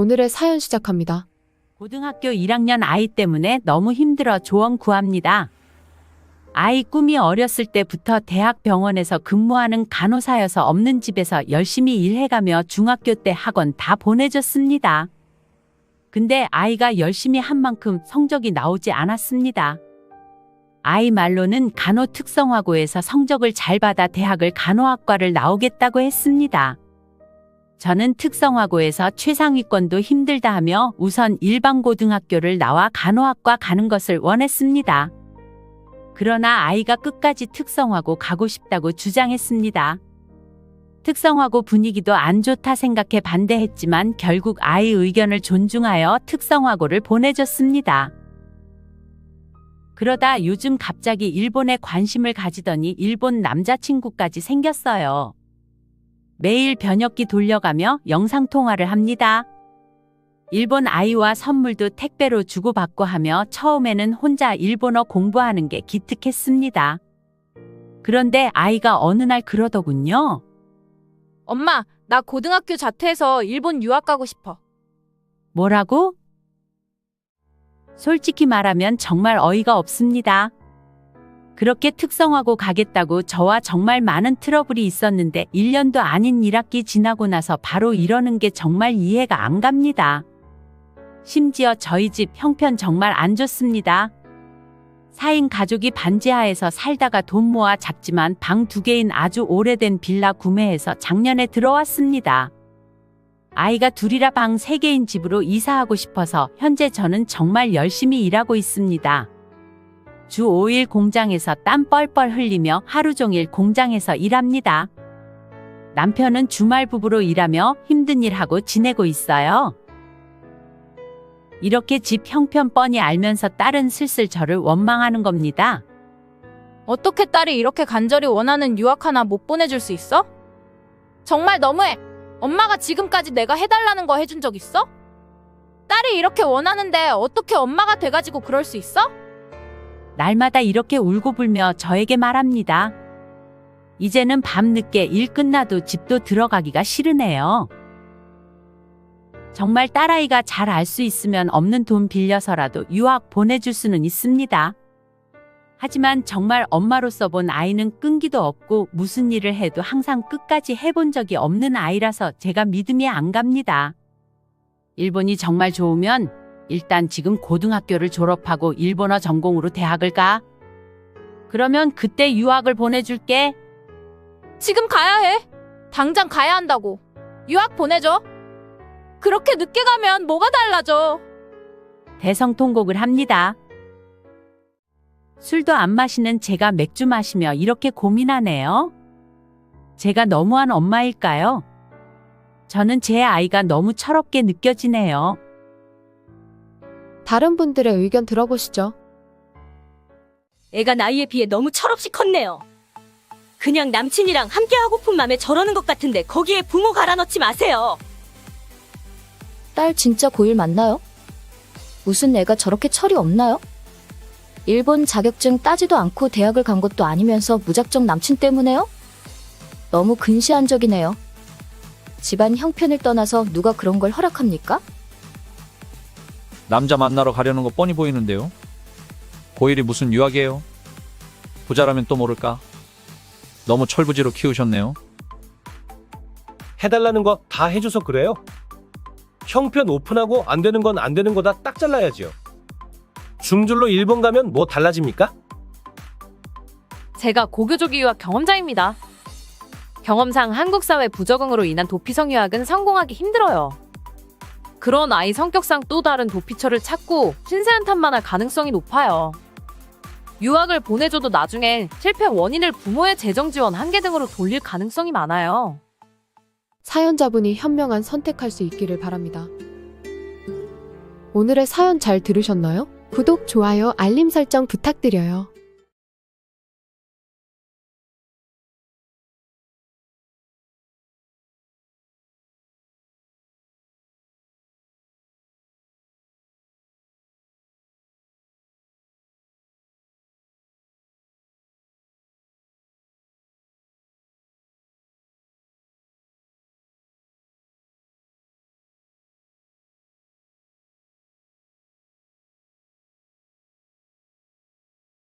오늘의 사연 시작합니다. 고등학교 1학년 아이 때문에 너무 힘들어 조언 구합니다. 아이 꿈이 어렸을 때부터 대학 병원에서 근무하는 간호사여서 없는 집에서 열심히 일해가며 중학교 때 학원 다 보내줬습니다. 근데 아이가 열심히 한 만큼 성적이 나오지 않았습니다. 아이 말로는 간호 특성화고에서 성적을 잘 받아 대학을 간호학과를 나오겠다고 했습니다. 저는 특성화고에서 최상위권도 힘들다 하며 우선 일반고등학교를 나와 간호학과 가는 것을 원했습니다. 그러나 아이가 끝까지 특성화고 가고 싶다고 주장했습니다. 특성화고 분위기도 안 좋다 생각해 반대했지만 결국 아이 의견을 존중하여 특성화고를 보내줬습니다. 그러다 요즘 갑자기 일본에 관심을 가지더니 일본 남자친구까지 생겼어요. 매일 변역기 돌려가며 영상통화를 합니다. 일본 아이와 선물도 택배로 주고받고 하며 처음에는 혼자 일본어 공부하는 게 기특했습니다. 그런데 아이가 어느 날 그러더군요. 엄마, 나 고등학교 자퇴해서 일본 유학 가고 싶어. 뭐라고? 솔직히 말하면 정말 어이가 없습니다. 그렇게 특성화고 가겠다고 저와 정말 많은 트러블이 있었는데 1년도 아닌 1학기 지나고 나서 바로 이러는 게 정말 이해가 안 갑니다. 심지어 저희 집 형편 정말 안 좋습니다. 4인 가족이 반지하에서 살다가 돈 모아 작지만 방 두 개인 아주 오래된 빌라 구매해서 작년에 들어왔습니다. 아이가 둘이라 방세 개인 집으로 이사하고 싶어서 현재 저는 정말 열심히 일하고 있습니다. 주 5일 공장에서 땀 뻘뻘 흘리며 하루 종일 공장에서 일합니다. 남편은 주말 부부로 일하며 힘든 일하고 지내고 있어요. 이렇게 집 형편 뻔히 알면서 딸은 슬슬 저를 원망하는 겁니다. 어떻게 딸이 이렇게 간절히 원하는 유학 하나 못 보내줄 수 있어? 정말 너무해. 엄마가 지금까지 내가 해달라는 거 해준 적 있어? 딸이 이렇게 원하는데 어떻게 엄마가 돼가지고 그럴 수 있어? 날마다 이렇게 울고 불며 저에게 말합니다. 이제는 밤늦게 일 끝나도 집도 들어가기가 싫으네요. 정말 딸아이가 잘 알 수 있으면 없는 돈 빌려서라도 유학 보내줄 수는 있습니다. 하지만 정말 엄마로서 본 아이는 끈기도 없고 무슨 일을 해도 항상 끝까지 해본 적이 없는 아이라서 제가 믿음이 안 갑니다. 일본이 정말 좋으면 일단 지금 고등학교를 졸업하고 일본어 전공으로 대학을 가. 그러면 그때 유학을 보내줄게. 지금 가야 해. 당장 가야 한다고. 유학 보내줘. 그렇게 늦게 가면 뭐가 달라져? 대성통곡을 합니다. 술도 안 마시는 제가 맥주 마시며 이렇게 고민하네요. 제가 너무한 엄마일까요? 저는 제 아이가 너무 철없게 느껴지네요. 다른 분들의 의견 들어보시죠. 애가 나이에 비해 너무 철없이 컸네요. 그냥 남친이랑 함께 하고픈 맘에 저러는 것 같은데 거기에 부모 갈아 넣지 마세요. 딸 진짜 고1 맞나요? 무슨 애가 저렇게 철이 없나요? 일본 자격증 따지도 않고 대학을 간 것도 아니면서 무작정 남친 때문에요? 너무 근시안적이네요. 집안 형편을 떠나서 누가 그런 걸 허락합니까? 남자 만나러 가려는 거 뻔히 보이는데요. 고1이 무슨 유학이에요? 부자라면 또 모를까? 너무 철부지로 키우셨네요. 해달라는 거 다 해줘서 그래요? 형편 오픈하고 안 되는 건 안 되는 거다 딱 잘라야지요. 중졸로 일본 가면 뭐 달라집니까? 제가 고교조기 유학 경험자입니다. 경험상 한국 사회 부적응으로 인한 도피성 유학은 성공하기 힘들어요. 그런 아이 성격상 또 다른 도피처를 찾고 신세한탄만할 가능성이 높아요. 유학을 보내줘도 나중에 실패 원인을 부모의 재정 지원 한계 등으로 돌릴 가능성이 많아요. 사연자분이 현명한 선택할 수 있기를 바랍니다. 오늘의 사연 잘 들으셨나요? 구독, 좋아요, 알림 설정 부탁드려요.